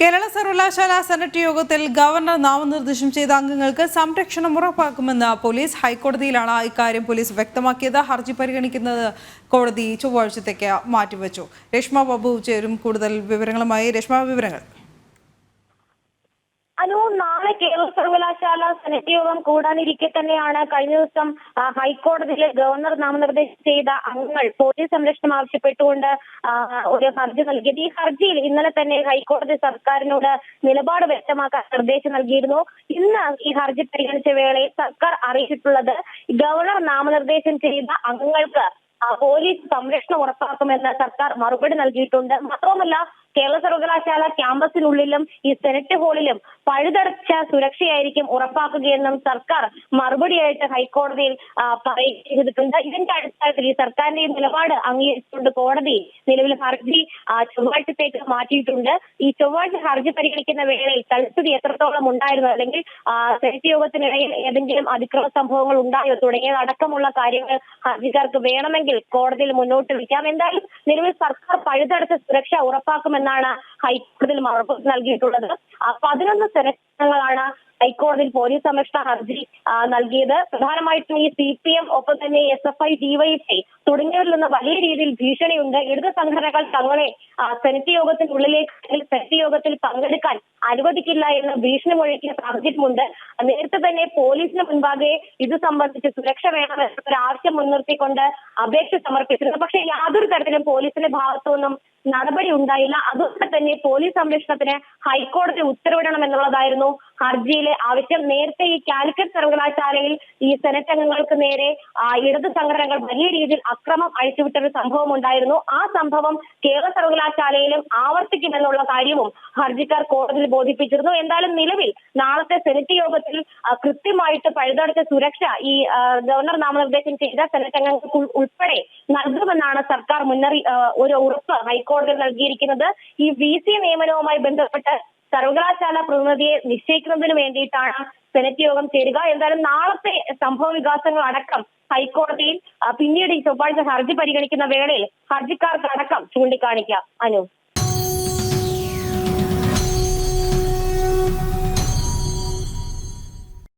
കേരള സർവകലാശാല സെനറ്റ് യോഗത്തിൽ ഗവർണർ നാമനിർദ്ദേശം ചെയ്ത അംഗങ്ങൾക്ക് സംരക്ഷണം ഉറപ്പാക്കുമെന്ന് പോലീസ് ഹൈക്കോടതിയിലാണ് ഇക്കാര്യം പോലീസ് വ്യക്തമാക്കിയത്. ഹർജി പരിഗണിക്കുന്നത് കോടതി ചൊവ്വാഴ്ചത്തേക്ക് മാറ്റിവെച്ചു. രേഷ്മ ബാബു ചേരും കൂടുതൽ വിവരങ്ങളുമായി. രേഷ്മ വിവരങ്ങൾ. അനു കേരള സർവകലാശാല സെനറ്റ് യോഗം കൂടാനിരിക്കെ തന്നെയാണ്. കഴിഞ്ഞ ദിവസം ഹൈക്കോടതിയിലെ ഗവർണർ നാമനിർദ്ദേശം ചെയ്ത അംഗങ്ങൾ പോലീസ് സംരക്ഷണം ആവശ്യപ്പെട്ടുകൊണ്ട് ഒരു ഹർജി നൽകിയത്. ഈ ഹർജിയിൽ ഇന്നലെ തന്നെ ഹൈക്കോടതി സർക്കാരിനോട് നിലപാട് വ്യക്തമാക്കാൻ നിർദ്ദേശം നൽകിയിരുന്നു. ഇന്ന് ഈ ഹർജി പരിഗണിച്ച വേളയിൽ സർക്കാർ അറിയിച്ചിട്ടുള്ളത് ഗവർണർ നാമനിർദ്ദേശം ചെയ്ത അംഗങ്ങൾക്ക് പോലീസ് സംരക്ഷണം ഉറപ്പാക്കുമെന്ന് സർക്കാർ മറുപടി നൽകിയിട്ടുണ്ട്. മാത്രവുമല്ല കേരള സർവകലാശാല ക്യാമ്പസിനുള്ളിലും ഈ സെനറ്റ് ഹാളിലും പഴുതടച്ച സുരക്ഷയായിരിക്കും ഉറപ്പാക്കുകയെന്നും സർക്കാർ മറുപടിയായിട്ട് ഹൈക്കോടതിയിൽ പറയുന്നുണ്ട് ഇതിന്റെ അടിസ്ഥാനത്തിൽ ഈ സർക്കാരിന്റെ ഈ നിലപാട് അംഗീകരിച്ചുകൊണ്ട് കോടതി നിലവിൽ ഹർജി ചൊവ്വാഴ്ചത്തേക്ക് മാറ്റിയിട്ടുണ്ട്. ഈ ചൊവ്വാഴ്ച ഹർജി പരിഗണിക്കുന്ന വേളയിൽ തലസ്ഥിതി എത്രത്തോളം ഉണ്ടായിരുന്നു അല്ലെങ്കിൽ സെനറ്റ് യോഗത്തിനിടയിൽ ഏതെങ്കിലും അതിക്രമ സംഭവങ്ങൾ ഉണ്ടായോ തുടങ്ങിയതടക്കമുള്ള കാര്യങ്ങൾ ഹർജിക്കാർക്ക് വേണമെങ്കിൽ കോടതിയിൽ മുന്നോട്ട് വയ്ക്കാം. എന്തായാലും നിലവിൽ സർക്കാർ പഴുതടച്ച സുരക്ഷ ഉറപ്പാക്കുമെന്നാണ് ഹൈക്കോടതിയിൽ മറുപടി നൽകിയിട്ടുള്ളത്. പതിനൊന്ന് സെനറ്റ് അംഗങ്ങളാണ് ഹൈക്കോടതിയിൽ പോലീസ് സംരക്ഷണ ഹർജി നൽകിയത്. പ്രധാനമായിട്ടും ഈ സി പി എം ഒപ്പം തന്നെ എസ് എഫ് ഐ ഡിവൈഎഫ്ഐ തുടങ്ങിയവരിൽ നിന്ന് വലിയ രീതിയിൽ ഭീഷണിയുണ്ട്. ഇടത് സംഘടനകൾ തങ്ങളെ സെനറ്റ് യോഗത്തിനുള്ളിലേക്ക് സെനറ്റ് യോഗത്തിൽ പങ്കെടുക്കാൻ അനുവദിക്കില്ല എന്ന് ഭീഷണി മുഴക്കിയ സാഹചര്യമുണ്ട്. നേരത്തെ തന്നെ പോലീസിന് മുൻപാകെ ഇത് സംബന്ധിച്ച് സുരക്ഷ വേണമെന്ന ഒരു ആവശ്യം മുൻനിർത്തിക്കൊണ്ട് അപേക്ഷ സമർപ്പിച്ചിരുന്നു. പക്ഷേ യാതൊരു തരത്തിലും പോലീസിന്റെ ഭാഗത്തുനിന്നും നടപടി ഉണ്ടായില്ല. അതുകൊണ്ട് തന്നെ പോലീസ് സംരക്ഷണത്തിന് ഹൈക്കോടതി ഉത്തരവിടണം എന്നുള്ളതായിരുന്നു ഹർജിയിലെ ആവശ്യം നേരത്തെ ഈ കാലിക്കറ്റ് സർവകലാശാലയിൽ ഈ സെനറ്റ് അംഗങ്ങൾക്ക് നേരെ ഇടത് സംഘടനകൾ വലിയ രീതിയിൽ അക്രമം അഴിച്ചുവിട്ടൊരു സംഭവം ഉണ്ടായിരുന്നു. ആ സംഭവം കേരള സർവകലാശാലയിലും ആവർത്തിക്കുമെന്നുള്ള കാര്യവും ഹർജിക്കാർ കോടതിയിൽ ബോധിപ്പിച്ചിരുന്നു. എന്തായാലും നിലവിൽ നാളത്തെ സെനറ്റ് യോഗത്തിൽ കൃത്യമായിട്ട് പഴുതടച്ച സുരക്ഷ ഈ ഗവർണർ നാമനിർദ്ദേശം ചെയ്ത സെനറ്റ് അംഗങ്ങൾക്ക് ഉൾ- ഉൾപ്പെടെ നൽകുമെന്നാണ് സർക്കാർ മുന്നറി ഒരു ഉറപ്പ് ഹൈക്കോടതി നൽകിയിരിക്കുന്നത്. ഈ വി സി നിയമനവുമായി ബന്ധപ്പെട്ട് സർവകലാശാല പ്രതിനിധിയെ നിശ്ചയിക്കുന്നതിന് വേണ്ടിയിട്ടാണ് സെനറ്റ് യോഗം ചേരുക. എന്തായാലും നാളത്തെ സംഭവ വികാസങ്ങൾ അടക്കം ഹൈക്കോടതിയിൽ പിന്നീട് ഈ ചൊവ്വാഴ്ച ഹർജി പരിഗണിക്കുന്ന വേളയിൽ ഹർജിക്കാർക്ക് അടക്കം ചൂണ്ടിക്കാണിക്കാം. അനു.